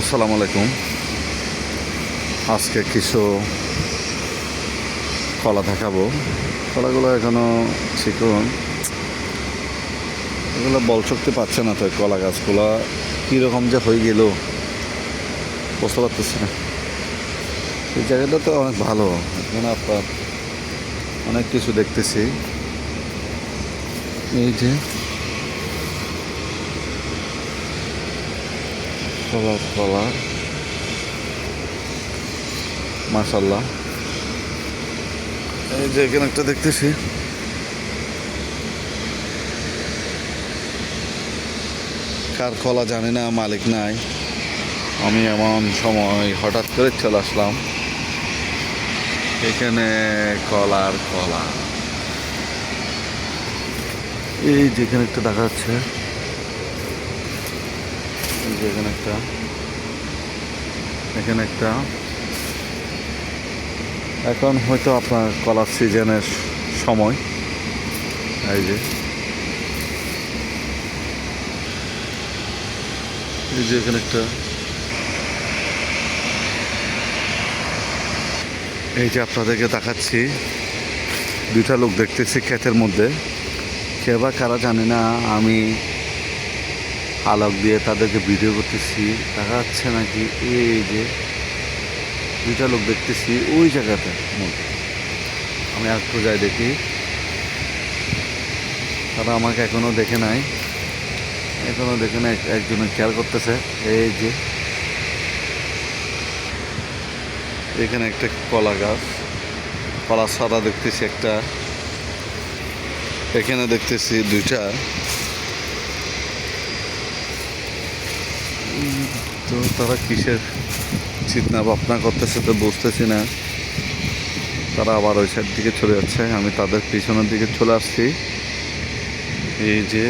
আসসালামু আলাইকুম। আজকে কিছু কলা দেখাবো। কলাগুলো এখনও চিকন। এগুলো বল শক্তি পাচ্ছে না তো কলা গাছগুলো। কীরকম যে হয়ে গেল, বুঝতে পারতেছি না। এই জায়গাটা তো অনেক ভালো। এখানে আপনার অনেক কিছু দেখতেছি। এই যে কলা কলা মাশাল্লাহ এই যে এখানে একটা দেখতেছি কার কলা জানি না মালিক নাই আমি এমন সময় হঠাৎ করে চলে আসলাম এখানে কলার কলা এই যেখানে একটা দেখা যাচ্ছে এখানে একটা এখানে একটা। এখন হয়তো আপনার কলার সিজনের সময়। এই যে। এই যে এখানে একটা। এই যে আপনাদেরকে দেখাচ্ছি। দুইটা লোক দেখতেছি ক্ষেতের মধ্যে। কে বা কারা জানি না, আমি আলোক দিয়ে তাদেরকে ভিডিও করতেছি। দেখা যাচ্ছে নাকি এই যে দুইটা লোক দেখতেছি ওই জায়গাতে আমি একটু যাই দেখি। তারা আমাকে এখনও দেখে নাই। এখনও দেখে নাই একজনে খেয়াল করতেছে। এই যে এখানে একটা কলা গাছ। কলা সাদা দেখতেছি একটা। এখানে দেখতেছি দুইটা। তো তারা কিসের চিন্তা ভাবনা করতেছে তো বুঝতেছি না। তারা আবার ওই সাইড দিকে চলে যাচ্ছে। আমি তাদের পিছনের দিকে চলে আসছি। এই যে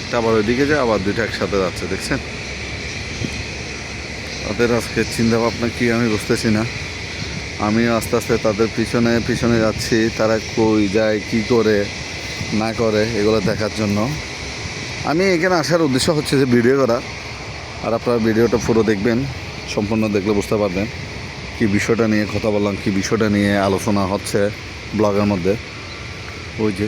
একটা আবার ওইদিকে যায়, আবার দুইটা একসাথে যাচ্ছে, দেখছেন? তাদের আজকে চিন্তা ভাবনা কি আমি বুঝতেছি না। আমি আস্তে আস্তে তাদের পিছনে পিছনে যাচ্ছি। তারা কই যায়, কি করে? না করে এগুলো দেখার জন্য। আমি এখানে আসার উদ্দেশ্য হচ্ছে যে ভিডিও করা। আর আপনারা ভিডিওটা পুরো দেখবেন, সম্পূর্ণ দেখলে বুঝতে পারবেন কি বিষয়টা নিয়ে কথা বললাম, কি বিষয়টা নিয়ে আলোচনা হচ্ছে ব্লগের মধ্যে। ওই যে